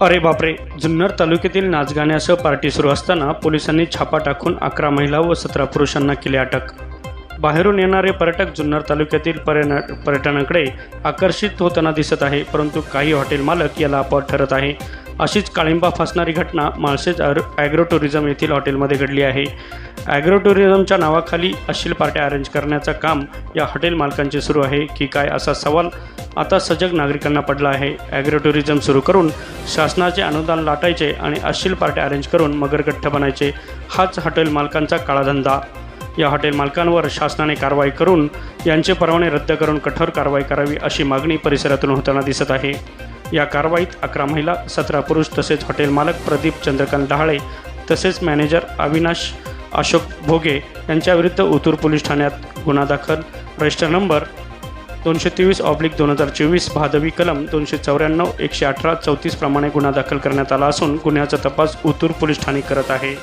अरे बापरे जुन्नर तालुक्यातील नाचगाण्यासह पार्टी सुरू असताना पोलिसांनी छापा टाकून अकरा महिला व सतरा पुरुषांना केली अटक. बाहेरून येणारे पर्यटक जुन्नर तालुक्यातील पर्यन पर्यटनाकडे आकर्षित होताना दिसत आहे परंतु काही हॉटेल मालक याला अपवाद ठरत आहे. अशीच काळिंबा फासणारी घटना माळशेज ॲग्रो टुरिझम येथील हॉटेलमध्ये घडली आहे. ॲग्रो टुरिझमच्या नावाखाली अश्लील पार्ट्या अरेंज करण्याचं काम या हॉटेल मालकांचे सुरू आहे. की काय असा सवाल आता सजग नागरिकांना पडला आहे. ॲग्रो टुरिझम सुरू करून शासनाचे अनुदान लाटायचे आणि अश्लील पार्ट्या अरेंज करून मगरगठ्ठ बनायचे हाच हॉटेल मालकांचा काळाधंदा. या हॉटेल मालकांवर शासनाने कारवाई करून यांचे परवाने रद्द करून कठोर कारवाई करावी अशी मागणी परिसरातून होताना दिसत आहे. या कारवाईत अकरा महिला सतरा पुरुष तसेच हॉटेल मालक प्रदीप चंद्रकांत डहाळे तसेच मॅनेजर अविनाश अशोक भोगे यांच्याविरुद्ध उतूर पोलीस ठाण्यात गुन्हा दाखल. रजिस्टर नंबर दोनशे तेवीस ऑब्लिक दोन हजार चोवीस भादवी कलम दोनशे चौऱ्याण्णव एकशे अठरा चौतीस प्रमाणे गुन्हा दाखल करण्यात आला असून गुन्ह्याचा तपास उतूर पोलीस ठाणे करत आहे.